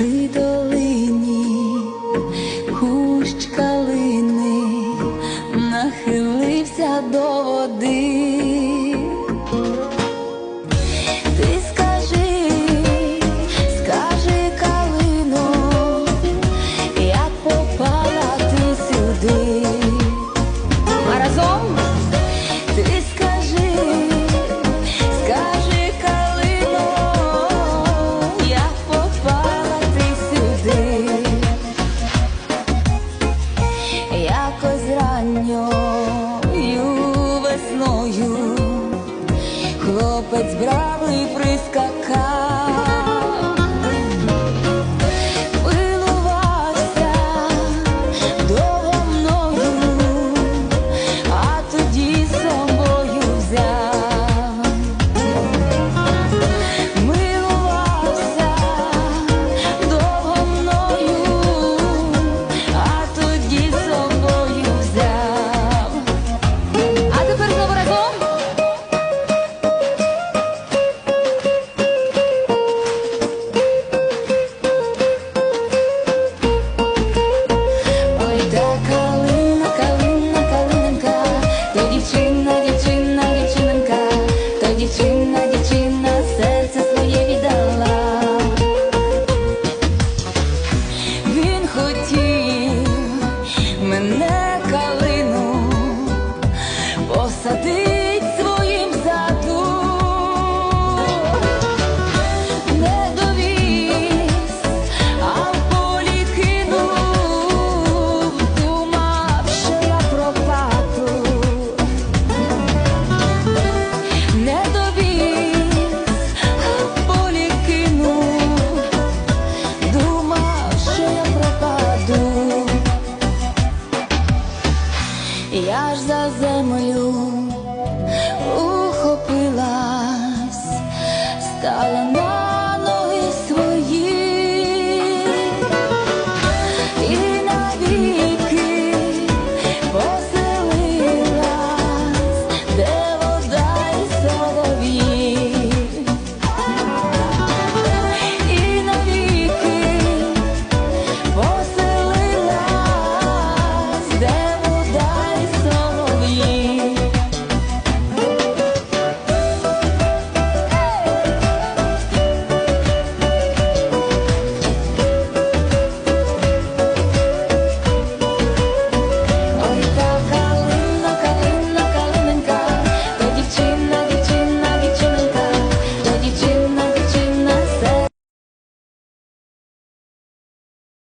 Little хлопець бравий прискакав. я ж за землю ухопилась, стала на.